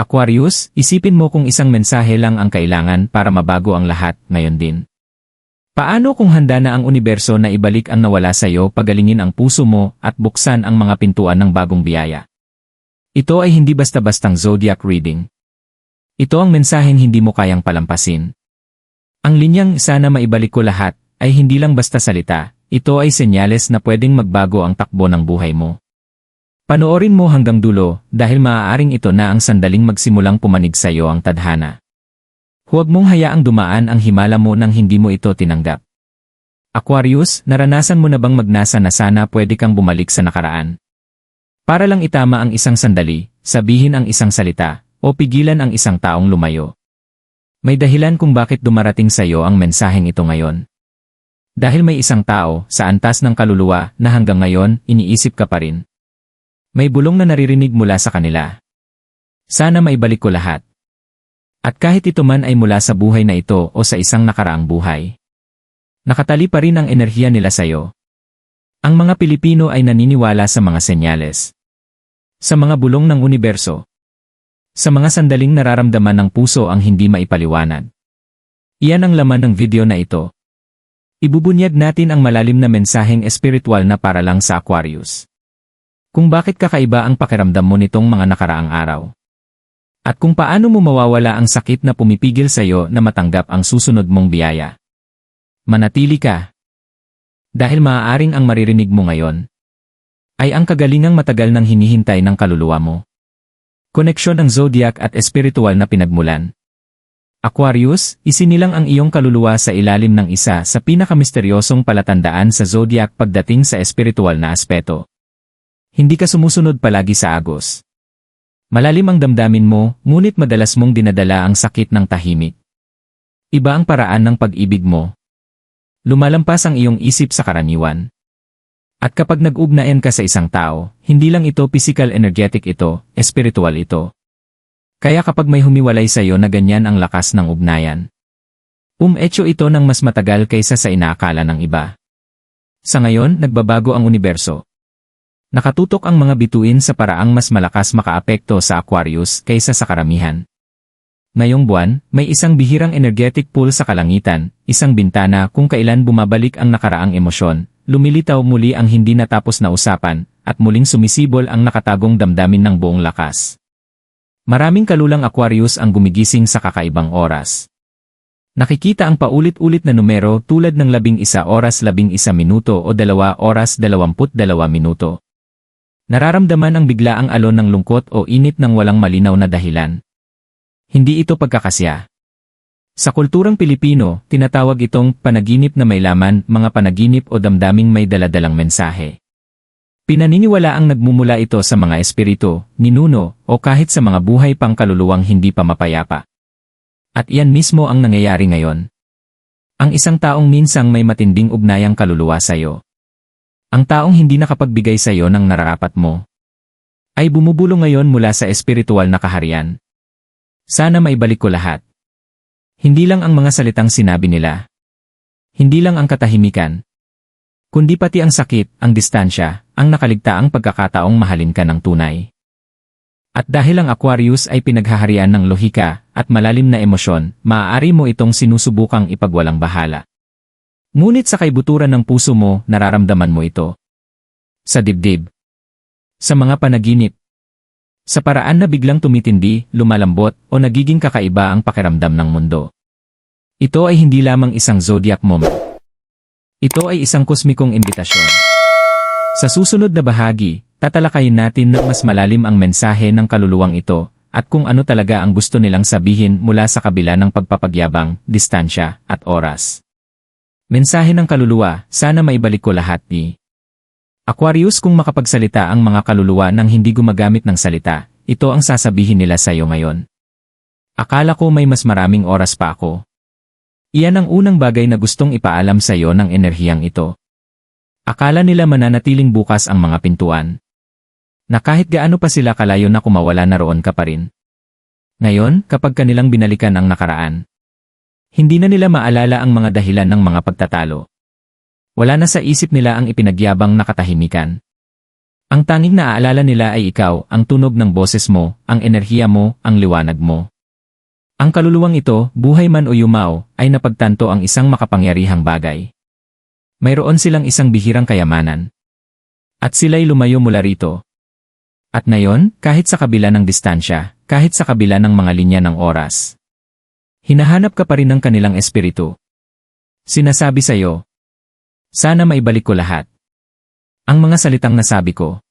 Aquarius, isipin mo kung isang mensahe lang ang kailangan para mabago ang lahat ngayon din. Paano kung handa na ang universo na ibalik ang nawala sa iyo pagalingin ang puso mo at buksan ang mga pintuan ng bagong biyaya? Ito ay hindi basta-bastang zodiac reading. Ito ang mensaheng hindi mo kayang palampasin. Ang linyang sana maibalik ko lahat ay hindi lang basta salita, ito ay senyales na pwedeng magbago ang takbo ng buhay mo. Panoorin mo hanggang dulo dahil maaaring ito na ang sandaling magsimulang pumanig sa iyo ang tadhana. Huwag mong hayaang dumaan ang himala mo nang hindi mo ito tinanggap. Aquarius, naranasan mo na bang magnasa na sana pwede kang bumalik sa nakaraan? Para lang itama ang isang sandali, sabihin ang isang salita, o pigilan ang isang taong lumayo. May dahilan kung bakit dumarating sa iyo ang mensaheng ito ngayon. Dahil may isang tao sa antas ng kaluluwa na hanggang ngayon iniisip ka pa rin. May bulong na naririnig mula sa kanila. Sana maibalik ko lahat. At kahit ito man ay mula sa buhay na ito o sa isang nakaraang buhay. Nakatali pa rin ang enerhiya nila sa iyo. Ang mga Pilipino ay naniniwala sa mga senyales. Sa mga bulong ng universo. Sa mga sandaling nararamdaman ng puso ang hindi maipaliwanag. Iyan ang laman ng video na ito. Ibubunyag natin ang malalim na mensaheng espiritual na para lang sa Aquarius. Kung bakit kakaiba ang pakiramdam mo nitong mga nakaraang araw. At kung paano mo mawawala ang sakit na pumipigil sa iyo na matanggap ang susunod mong biyaya. Manatili ka. Dahil maaaring ang maririnig mo ngayon ay ang kagalingang matagal nang hinihintay ng kaluluwa mo. Koneksyon ng zodiac at espiritual na pinagmulan. Aquarius, isinilang ang iyong kaluluwa sa ilalim ng isa sa pinakamisteryosong palatandaan sa zodiac pagdating sa espiritual na aspeto. Hindi ka sumusunod palagi sa agos. Malalim ang damdamin mo, ngunit madalas mong dinadala ang sakit ng tahimik. Iba ang paraan ng pag-ibig mo. Lumalampas ang iyong isip sa karaniwan. At kapag nag-ugnayan ka sa isang tao, hindi lang ito physical energetic ito, espiritual ito. Kaya kapag may humiwalay sa iyo na ganyan ang lakas ng ugnayan. Umetso ito ng mas matagal kaysa sa inaakala ng iba. Sa ngayon, nagbabago ang universo. Nakatutok ang mga bituin sa paraang mas malakas makaapekto sa Aquarius kaysa sa karamihan. Ngayong buwan, may isang bihirang energetic pool sa kalangitan, isang bintana kung kailan bumabalik ang nakaraang emosyon, lumilitaw muli ang hindi natapos na usapan, at muling sumisibol ang nakatagong damdamin ng buong lakas. Maraming kalulang Aquarius ang gumigising sa kakaibang oras. Nakikita ang paulit-ulit na numero tulad ng labing isa oras labing isa minuto o dalawa oras dalawamput dalawa minuto. Nararamdaman ang biglaang alon ng lungkot o init ng walang malinaw na dahilan. Hindi ito pagkakasya. Sa kulturang Pilipino, tinatawag itong panaginip na may laman, mga panaginip o damdaming may daladalang mensahe. Pinaniniwala ang nagmumula ito sa mga espiritu, ninuno, o kahit sa mga buhay pang kaluluwang hindi pa mapayapa. At iyan mismo ang nangyayari ngayon. Ang isang taong minsang may matinding ugnayang kaluluwa sa iyo. Ang taong hindi nakapagbigay sa iyo ng nararapat mo ay bumubulo ngayon mula sa espiritual na kaharian. Sana maibalik ko lahat. Hindi lang ang mga salitang sinabi nila. Hindi lang ang katahimikan. Kundi pati ang sakit, ang distansya, ang nakaligtaang pagkakataong mahalin ka ng tunay. At dahil ang Aquarius ay pinaghaharian ng lohika at malalim na emosyon, maaari mo itong sinusubukang ipagwalang bahala. Ngunit sa kaibuturan ng puso mo, nararamdaman mo ito. Sa dibdib. Sa mga panaginip. Sa paraan na biglang tumitindi, lumalambot, o nagiging kakaiba ang pakiramdam ng mundo. Ito ay hindi lamang isang zodiac moment. Ito ay isang kosmikong imbitasyon. Sa susunod na bahagi, tatalakayin natin na mas malalim ang mensahe ng kaluluwang ito, at kung ano talaga ang gusto nilang sabihin mula sa kabila ng pagpapagyabang, distansya, at oras. Mensahe ng kaluluwa, sana maibalik ko lahat ni. Aquarius kung makapagsalita ang mga kaluluwa nang hindi gumagamit ng salita, ito ang sasabihin nila sa iyo ngayon. Akala ko may mas maraming oras pa ako. Iyan ang unang bagay na gustong ipaalam sa iyo ng enerhiyang ito. Akala nila mananatiling bukas ang mga pintuan. Na kahit gaano pa sila kalayo na kumawala na roon ka pa rin. Ngayon, kapag kanilang binalikan ang nakaraan, hindi na nila maalala ang mga dahilan ng mga pagtatalo. Wala na sa isip nila ang ipinagyabang nakatahimikan. Ang tanging naaalala nila ay ikaw, ang tunog ng boses mo, ang enerhiya mo, ang liwanag mo. Ang kaluluwang ito, buhay man o yumao, ay napagtanto ang isang makapangyarihang bagay. Mayroon silang isang bihirang kayamanan. At sila'y lumayo mula rito. At ngayon, kahit sa kabila ng distansya, kahit sa kabila ng mga linya ng oras, hinahanap ka pa rin ng kanilang espiritu. Sinasabi sa'yo, sana maibalik ko lahat. Ang mga salitang nasabi ko.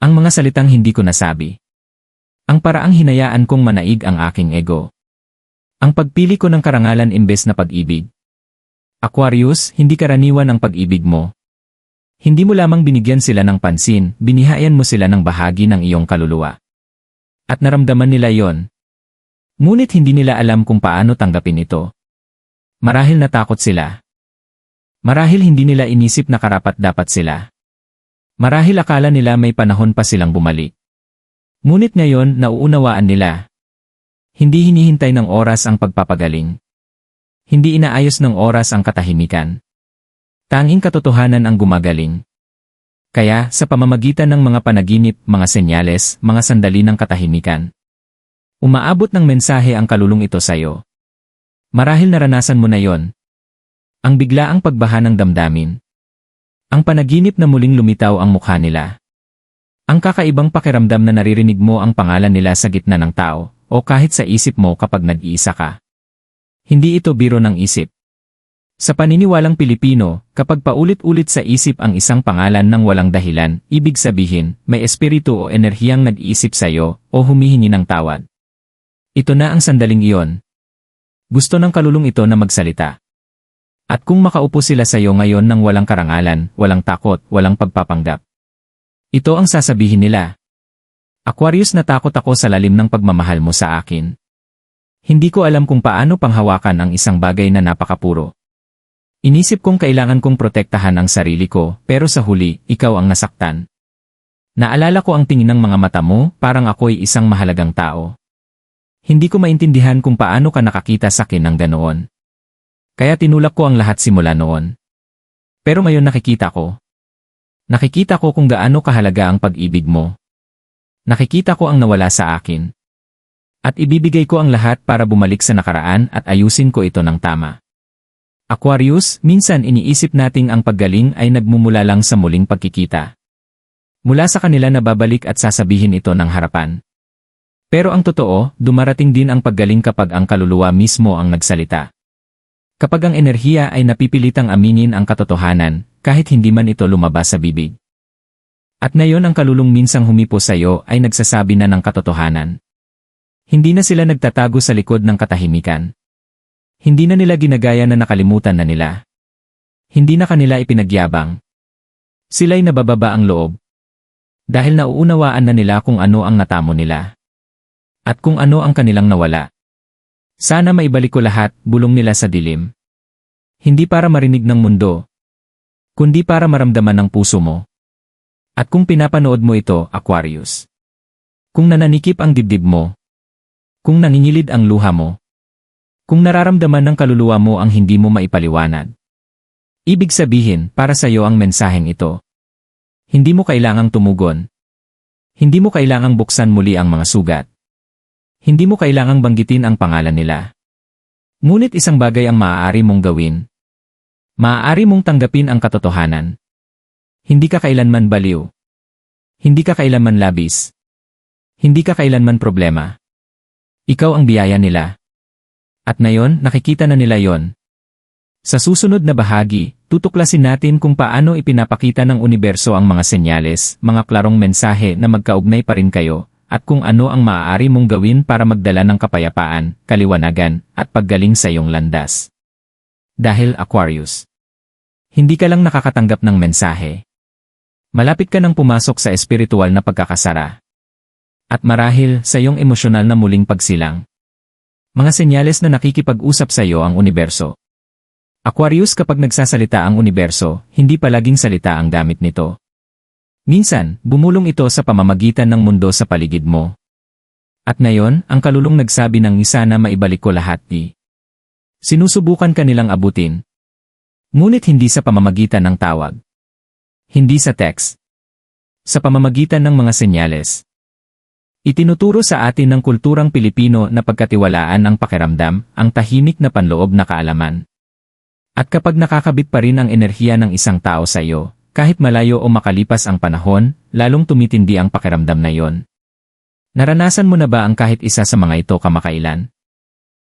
Ang mga salitang hindi ko nasabi. Ang paraang hinayaan kong manaig ang aking ego. Ang pagpili ko ng karangalan imbes na pag-ibig. Aquarius, hindi karaniwan ang pag-ibig mo. Hindi mo lamang binigyan sila ng pansin, binihayan mo sila ng bahagi ng iyong kaluluwa. At naramdaman nila yon. Ngunit hindi nila alam kung paano tanggapin ito. Marahil natakot sila. Marahil hindi nila inisip na karapat dapat sila. Marahil akala nila may panahon pa silang bumalik. Ngunit ngayon nauunawaan nila. Hindi hinihintay ng oras ang pagpapagaling. Hindi inaayos ng oras ang katahimikan. Tanging katotohanan ang gumagaling. Kaya, sa pamamagitan ng mga panaginip, mga senyales, mga sandali ng katahimikan, umaabot ng mensahe ang kalulong ito sa'yo. Marahil naranasan mo na yon. Ang biglaang pagbaha ng damdamin. Ang panaginip na muling lumitaw ang mukha nila. Ang kakaibang pakiramdam na naririnig mo ang pangalan nila sa gitna ng tao, o kahit sa isip mo kapag nag-iisa ka. Hindi ito biro ng isip. Sa paniniwalang Pilipino, kapag paulit-ulit sa isip ang isang pangalan ng walang dahilan, ibig sabihin, may espiritu o enerhiyang nag-iisip sa iyo o humihingi ng tawad. Ito na ang sandaling iyon. Gusto ng kalulong ito na magsalita. At kung makaupo sila sa iyo ngayon ng walang karangalan, walang takot, walang pagpapanggap. Ito ang sasabihin nila. Aquarius natakot ako sa lalim ng pagmamahal mo sa akin. Hindi ko alam kung paano panghawakan ang isang bagay na napakapuro. Inisip kong kailangan kong protektahan ang sarili ko, pero sa huli, ikaw ang nasaktan. Naalala ko ang tingin ng mga mata mo, parang ako'y isang mahalagang tao. Hindi ko maintindihan kung paano ka nakakita sa akin ng ganoon. Kaya tinulak ko ang lahat simula noon. Pero ngayon nakikita ko. Nakikita ko kung gaano kahalaga ang pag-ibig mo. Nakikita ko ang nawala sa akin. At ibibigay ko ang lahat para bumalik sa nakaraan at ayusin ko ito ng tama. Aquarius, minsan iniisip nating ang paggaling ay nagmumula lang sa muling pagkikita. Mula sa kanila na babalik at sasabihin ito ng harapan. Pero ang totoo, dumarating din ang paggaling kapag ang kaluluwa mismo ang nagsalita. Kapag ang enerhiya ay napipilitang aminin ang katotohanan, kahit hindi man ito lumabas sa bibig. At ngayon ang kalulong minsang humipo sa iyo ay nagsasabi na ng katotohanan. Hindi na sila nagtatago sa likod ng katahimikan. Hindi na nila ginagaya na nakalimutan na nila. Hindi na kanila ipinagyabang. Sila'y nabababa ang loob. Dahil nauunawaan na nila kung ano ang natamo nila. At kung ano ang kanilang nawala. Sana maibalik ko lahat, bulong nila sa dilim. Hindi para marinig ng mundo, kundi para maramdaman ng puso mo. At kung pinapanood mo ito, Aquarius. Kung nananikip ang dibdib mo. Kung nangingilid ang luha mo. Kung nararamdaman ng kaluluwa mo ang hindi mo maipaliwanag. Ibig sabihin, para sa iyo ang mensaheng ito. Hindi mo kailangang tumugon. Hindi mo kailangang buksan muli ang mga sugat. Hindi mo kailangang banggitin ang pangalan nila. Ngunit isang bagay ang maaari mong gawin. Maaari mong tanggapin ang katotohanan. Hindi ka kailanman baliw. Hindi ka kailanman labis. Hindi ka kailanman problema. Ikaw ang biyaya nila. At ngayon, nakikita na nila yon. Sa susunod na bahagi, tutuklasin natin kung paano ipinapakita ng universo ang mga senyales, mga klarong mensahe na magkaugnay pa rin kayo, at kung ano ang maaari mong gawin para magdala ng kapayapaan, kaliwanagan, at paggaling sa iyong landas. Dahil Aquarius. Hindi ka lang nakakatanggap ng mensahe. Malapit ka nang pumasok sa espiritual na pagkakasara. At marahil sa iyong emosyonal na muling pagsilang. Mga senyales na nakikipag-usap sa iyo ang universo. Aquarius kapag nagsasalita ang universo, hindi palaging salita ang gamit nito. Minsan, bumulong ito sa pamamagitan ng mundo sa paligid mo. At ngayon, ang kalulong nagsabi ng isa na maibalik ko lahat di. Sinusubukan kanilang abutin. Ngunit hindi sa pamamagitan ng tawag. Hindi sa text. sa pamamagitan ng mga senyales. Itinuturo sa atin ng kulturang Pilipino na pagkatiwalaan ang pakiramdam, ang tahimik na panloob na kaalaman. At kapag nakakabit pa rin ang enerhiya ng isang tao sa iyo, kahit malayo o makalipas ang panahon, lalong tumitindi ang pakiramdam na yon. Naranasan mo na ba ang kahit isa sa mga ito kamakailan?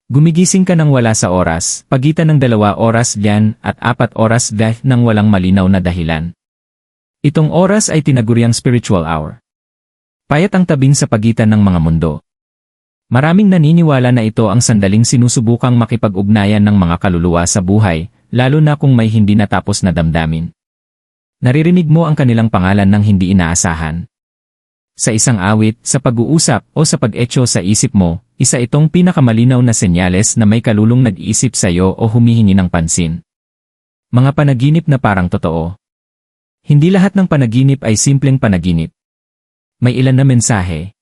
Gumigising ka ng wala sa oras, pagitan ng dalawa oras diyan at apat oras dahil ng walang malinaw na dahilan. Itong oras ay tinaguriang spiritual hour. Payat ang tabing sa pagitan ng mga mundo. Maraming naniniwala na ito ang sandaling sinusubukang makipag-ugnayan ng mga kaluluwa sa buhay, lalo na kung may hindi natapos na damdamin. Naririnig mo ang kanilang pangalan ng hindi inaasahan. Sa isang awit, sa pag-uusap, o sa pag-etyo sa isip mo, isa itong pinakamalinaw na senyales na may kalulong nag-iisip sa iyo o humihingi ng pansin. Mga panaginip na parang totoo. Hindi lahat ng panaginip ay simpleng panaginip. May ilan na mensahe.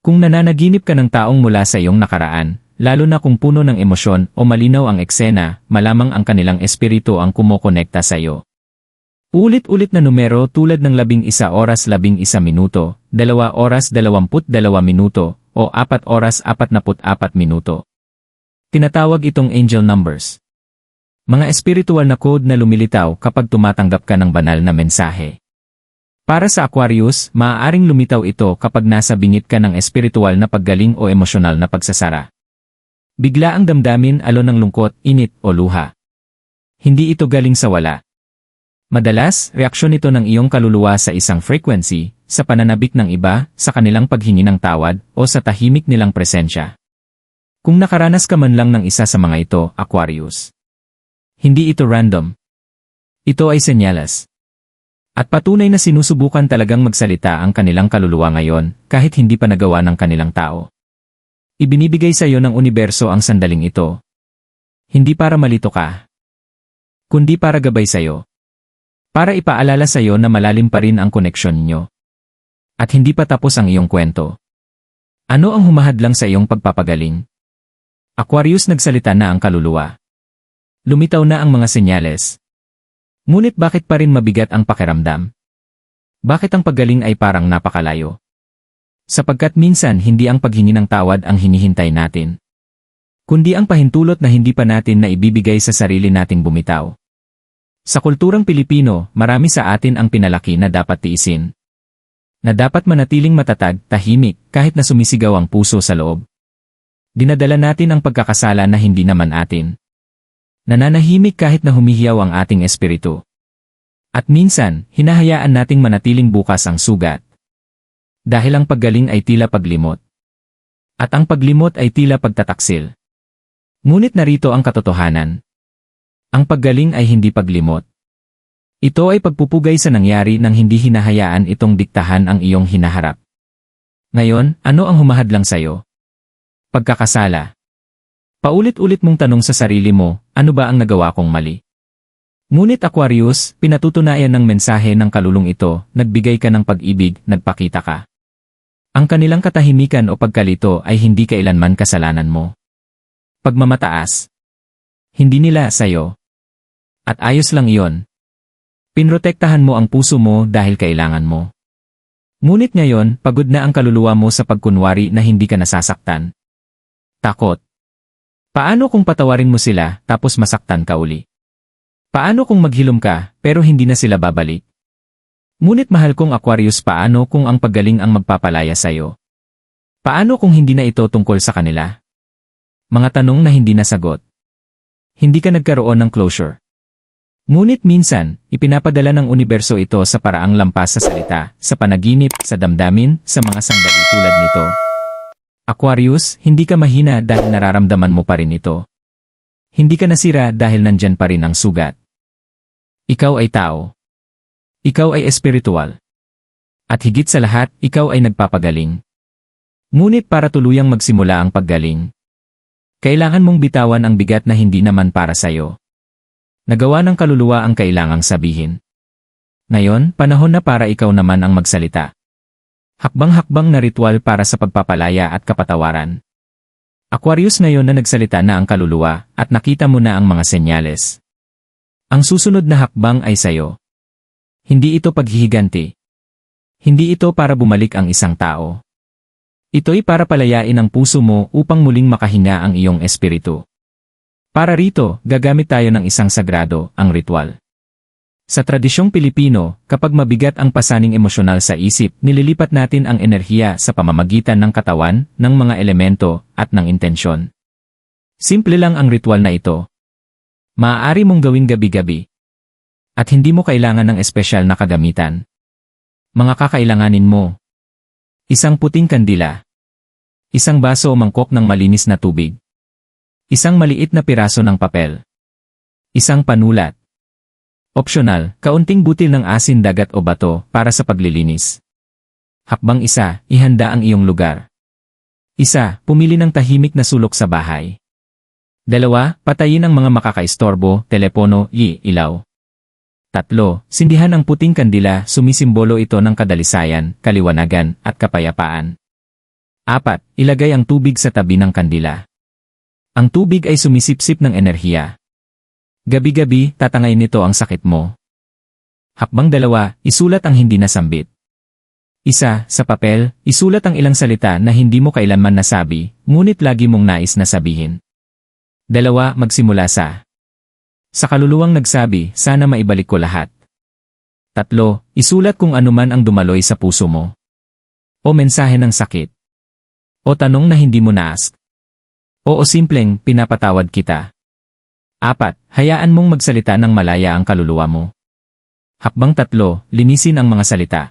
Kung nananaginip ka ng taong mula sa iyong nakaraan, lalo na kung puno ng emosyon o malinaw ang eksena, malamang ang kanilang espiritu ang kumokonekta sa iyo. Ulit-ulit na numero tulad ng labing isa oras labing isa minuto, dalawa oras dalawamput dalawa minuto, o 4 oras 44 minuto. Tinatawag itong angel numbers. Mga espiritual na code na lumilitaw kapag tumatanggap ka ng banal na mensahe. Para sa Aquarius, maaaring lumitaw ito kapag nasa bingit ka ng espiritual na paggaling o emosyonal na pagsasara. Bigla ang damdamin alon ng lungkot, init o luha. Hindi ito galing sa wala. Madalas, reaksyon ito ng iyong kaluluwa sa isang frequency, sa pananabik ng iba, sa kanilang paghingi ng tawad, o sa tahimik nilang presensya. Kung nakaranas ka man lang ng isa sa mga ito, Aquarius. Hindi ito random. Ito ay senyales. At patunay na sinusubukan talagang magsalita ang kanilang kaluluwa ngayon, kahit hindi pa nagawa ng kanilang tao. Ibinibigay sa iyo ng universo ang sandaling ito. Hindi para malito ka, kundi para gabay sa iyo. Para ipaalala sa iyo na malalim pa rin ang koneksyon niyo. At hindi pa tapos ang iyong kwento. Ano ang humahadlang sa iyong pagpapagaling? Aquarius nagsalita na ang kaluluwa. Lumitaw na ang mga senyales. Ngunit bakit pa rin mabigat ang pakiramdam? Bakit ang paggaling ay parang napakalayo? Sapagkat minsan hindi ang paghingi ng tawad ang hinihintay natin. Kundi ang pahintulot na hindi pa natin na ibibigay sa sarili nating bumitaw. Sa kulturang Pilipino, marami sa atin ang pinalaki na dapat tiisin. Na dapat manatiling matatag, tahimik, kahit na sumisigaw ang puso sa loob. Dinadala natin ang pagkakasala na hindi naman atin. Nananahimik kahit na humihiyaw ang ating espiritu. At minsan, hinahayaan nating manatiling bukas ang sugat. Dahil ang paggaling ay tila paglimot. At ang paglimot ay tila pagtataksil. Ngunit narito ang katotohanan. Ang paggaling ay hindi paglimot. Ito ay pagpupugay sa nangyari nang hindi hinahayaan itong diktahan ang iyong hinaharap. Ngayon, ano ang humahadlang sa'yo? Pagkakasala. Paulit-ulit mong tanong sa sarili mo, ano ba ang nagawa kong mali? Ngunit Aquarius, pinatutunayan ng mensahe ng kalulong ito, nagbigay ka ng pag-ibig, nagpakita ka. Ang kanilang katahimikan o pagkalito ay hindi kailanman kasalanan mo. Pagmamataas. Hindi nila sa'yo. At ayos lang iyon. Pinrotektahan mo ang puso mo dahil kailangan mo. Ngunit ngayon, pagod na ang kaluluwa mo sa pagkunwari na hindi ka nasasaktan. Takot. Paano kung patawarin mo sila tapos masaktan ka uli? Paano kung maghilom ka pero hindi na sila babalik? Ngunit mahal kong Aquarius paano kung ang paggaling ang magpapalaya sa'yo? Paano kung hindi na ito tungkol sa kanila? Mga tanong na hindi nasagot. Hindi ka nagkaroon ng closure. Ngunit minsan, ipinapadala ng universo ito sa paraang lampas sa salita, sa panaginip, sa damdamin, sa mga sandali tulad nito. Aquarius, hindi ka mahina dahil nararamdaman mo pa rin ito. Hindi ka nasira dahil nandyan pa rin ang sugat. Ikaw ay tao. Ikaw ay espiritual. At higit sa lahat, ikaw ay nagpapagaling. Ngunit para tuluyang magsimula ang paggaling, kailangan mong bitawan ang bigat na hindi naman para sa'yo. Nagawa ng kaluluwa ang kailangang sabihin. Ngayon, panahon na para ikaw naman ang magsalita. Hakbang-hakbang na ritual para sa pagpapalaya at kapatawaran. Aquarius ngayon na nagsalita na ang kaluluwa at nakita mo na ang mga senyales. Ang susunod na hakbang ay sayo. Hindi ito paghihiganti. Hindi ito para bumalik ang isang tao. Ito'y para palayain ang puso mo upang muling makahinga ang iyong espiritu. Para rito, gagamit tayo ng isang sagrado, ang ritual. Sa tradisyong Pilipino, kapag mabigat ang pasaning emosyonal sa isip, nililipat natin ang enerhiya sa pamamagitan ng katawan, ng mga elemento, at ng intensyon. Simple lang ang ritual na ito. Maaari mong gawin gabi-gabi. At hindi mo kailangan ng espesyal na kagamitan. Mga kakailanganin mo. Isang puting kandila. Isang baso o mangkok ng malinis na tubig. Isang maliit na piraso ng papel. Isang panulat. Optional, kaunting butil ng asin dagat o bato para sa paglilinis. Hakbang isa, ihanda ang iyong lugar. Isa, pumili ng tahimik na sulok sa bahay. Dalawa, patayin ang mga makakaistorbo, telepono, y, ilaw. Tatlo, sindihan ang puting kandila, sumisimbolo ito ng kadalisayan, kaliwanagan, at kapayapaan. Apat, ilagay ang tubig sa tabi ng kandila. Ang tubig ay sumisipsip ng enerhiya. Gabi-gabi, tatangay nito ang sakit mo. Hakbang dalawa, isulat ang hindi nasambit. Isa, sa papel, isulat ang ilang salita na hindi mo kailanman nasabi, ngunit lagi mong nais na sabihin. Dalawa, magsimula sa Sa kaluluwang nagsabi, sana maibalik ko lahat. Tatlo, isulat kung anuman ang dumaloy sa puso mo. O mensahe ng sakit. O tanong na hindi mo na-ask. O o simpleng, pinapatawad kita. Apat, hayaan mong magsalita ng malaya ang kaluluwa mo. Hakbang tatlo, linisin ang mga salita.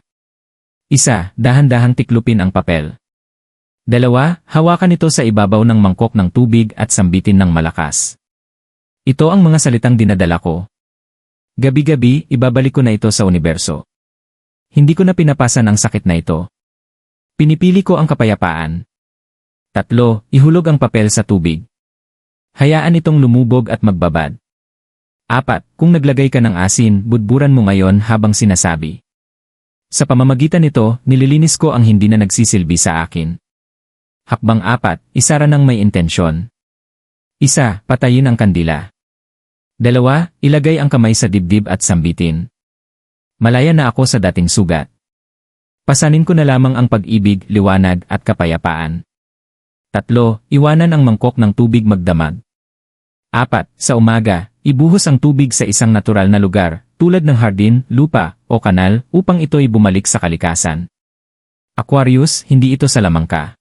Isa, dahan-dahang tiklupin ang papel. Dalawa, hawakan ito sa ibabaw ng mangkok ng tubig at sambitin ng malakas. Ito ang mga salitang dinadala ko. Gabi-gabi, ibabalik ko na ito sa universo. Hindi ko na pinapasan ang sakit na ito. Pinipili ko ang kapayapaan. Tatlo, ihulog ang papel sa tubig. Hayaan itong lumubog at magbabad. Apat, kung naglagay ka ng asin, budburan mo ngayon habang sinasabi. Sa pamamagitan nito, nililinis ko ang hindi na nagsisilbi sa akin. Hakbang apat, isara ng may intensyon. Isa, patayin ang kandila. Dalawa, ilagay ang kamay sa dibdib at sambitin. Malaya na ako sa dating sugat. Pasanin ko na lamang ang pag-ibig, liwanag at kapayapaan. Tatlo, iwanan ang mangkok ng tubig magdamag. Apat, sa umaga, ibuhos ang tubig sa isang natural na lugar, tulad ng hardin, lupa, o kanal, upang ito'y bumalik sa kalikasan. Aquarius, hindi ito salamangka.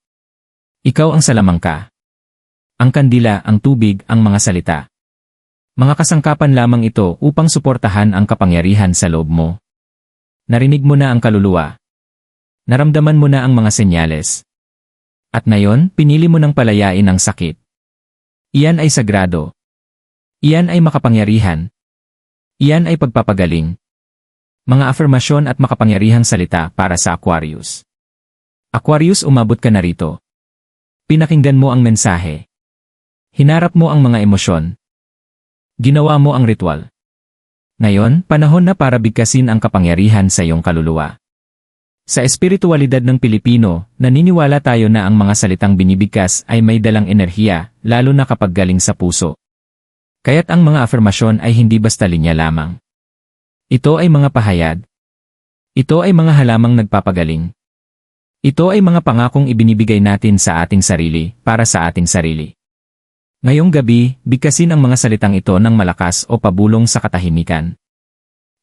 Ikaw ang salamangka. Ang kandila, ang tubig, ang mga salita. Mga kasangkapan lamang ito upang suportahan ang kapangyarihan sa loob mo. Narinig mo na ang kaluluwa. Naramdaman mo na ang mga senyales. At ngayon, pinili mo ng palayain ang sakit. Iyan ay sagrado. Iyan ay makapangyarihan. Iyan ay pagpapagaling. Mga afirmasyon at makapangyarihang salita para sa Aquarius. Aquarius umabot ka na rito. Pinakinggan mo ang mensahe. Hinarap mo ang mga emosyon. Ginawa mo ang ritual. Ngayon, panahon na para bigkasin ang kapangyarihan sa iyong kaluluwa. Sa espiritualidad ng Pilipino, naniniwala tayo na ang mga salitang binibigkas ay may dalang enerhiya, lalo na kapag galing sa puso. Kaya't ang mga afirmasyon ay hindi basta linya lamang. Ito ay mga pahayag. Ito ay mga halamang nagpapagaling. Ito ay mga pangakong ibinibigay natin sa ating sarili, para sa ating sarili. Ngayong gabi, bigkasin ang mga salitang ito ng malakas o pabulong sa katahimikan.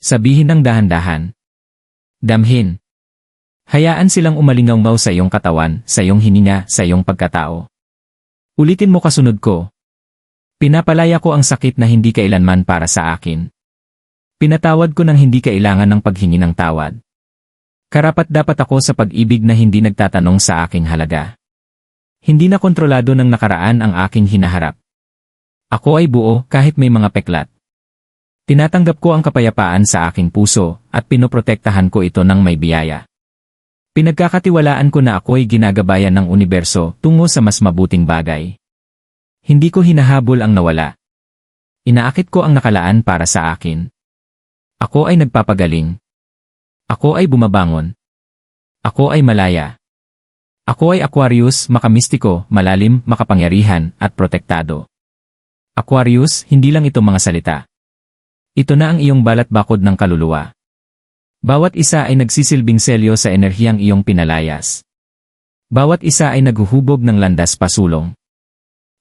Sabihin ng dahan-dahan. Damhin. Hayaan silang umalingaw sa iyong katawan, sa iyong hininga, sa iyong pagkatao. Ulitin mo kasunod ko. Pinapalaya ko ang sakit na hindi kailanman para sa akin. Pinatawad ko ng hindi kailangan ng paghingi ng tawad. Karapat dapat ako sa pag-ibig na hindi nagtatanong sa aking halaga. Hindi na kontrolado ng nakaraan ang aking hinaharap. Ako ay buo kahit may mga peklat. Tinatanggap ko ang kapayapaan sa aking puso at pinoprotektahan ko ito ng may biyaya. Pinagkakatiwalaan ko na ako'y ginagabayan ng universo tungo sa mas mabuting bagay. Hindi ko hinahabol ang nawala. Inaakit ko ang nakalaan para sa akin. Ako ay nagpapagaling. Ako ay bumabangon. Ako ay malaya. Ako ay Aquarius, makamistiko, malalim, makapangyarihan, at protektado. Aquarius, hindi lang ito mga salita. Ito na ang iyong balat bakod ng kaluluwa. Bawat isa ay nagsisilbing selyo sa enerhiyang iyong pinalayas. Bawat isa ay naghuhubog ng landas pasulong.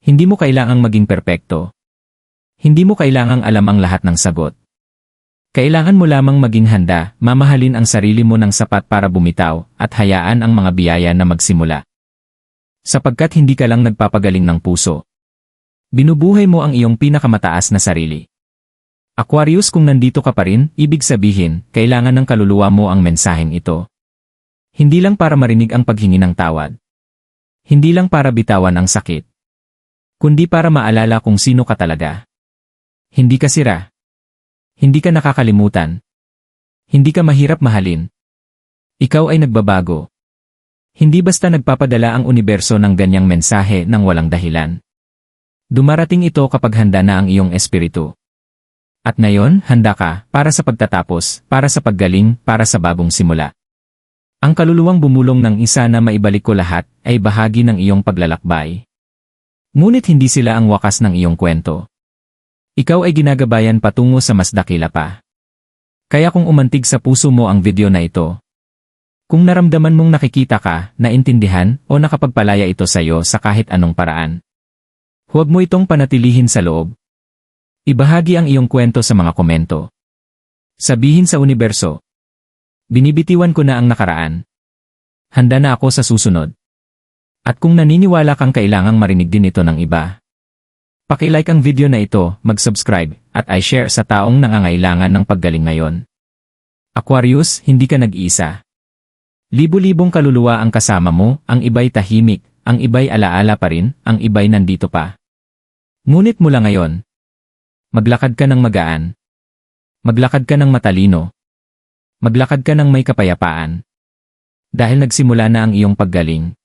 Hindi mo kailangang maging perpekto. Hindi mo kailangang alam ang lahat ng sagot. Kailangan mo lamang maging handa, mamahalin ang sarili mo ng sapat para bumitaw, at hayaan ang mga biyaya na magsimula. Sapagkat hindi ka lang nagpapagaling ng puso. Binubuhay mo ang iyong pinakamataas na sarili. Aquarius kung nandito ka pa rin, ibig sabihin, kailangan ng kaluluwa mo ang mensaheng ito. Hindi lang para marinig ang paghingi ng tawad. Hindi lang para bitawan ang sakit. Kundi para maalala kung sino ka talaga. Hindi ka sira. Hindi ka nakakalimutan. Hindi ka mahirap mahalin. Ikaw ay nagbabago. Hindi basta nagpapadala ang universo ng ganyang mensahe ng walang dahilan. Dumarating ito kapag handa na ang iyong espiritu. At ngayon, handa ka para sa pagtatapos, para sa paggaling, para sa bagong simula. Ang kaluluwang bumulong ng isa na maibalik ko lahat ay bahagi ng iyong paglalakbay. Ngunit hindi sila ang wakas ng iyong kwento. Ikaw ay ginagabayan patungo sa mas dakila pa. Kaya kung umantig sa puso mo ang video na ito, kung naramdaman mong nakikita ka, naintindihan, o nakapagpalaya ito sa iyo sa kahit anong paraan, huwag mo itong panatilihin sa loob, Ibahagi ang iyong kwento sa mga komento. Sabihin sa universo. Binibitiwan ko na ang nakaraan. Handa na ako sa susunod. At kung naniniwala kang kailangang marinig din ito ng iba, pakilike ang video na ito, mag-subscribe, at i-share sa taong nangangailangan ng paggaling ngayon. Aquarius, hindi ka nag-iisa. Libo-libong kaluluwa ang kasama mo, ang iba'y tahimik, ang iba'y alaala pa rin, ang iba'y nandito pa. Ngunit mula ngayon, Maglakad ka ng magaan. Maglakad ka ng matalino. Maglakad ka ng may kapayapaan. Dahil nagsimula na ang iyong paggaling.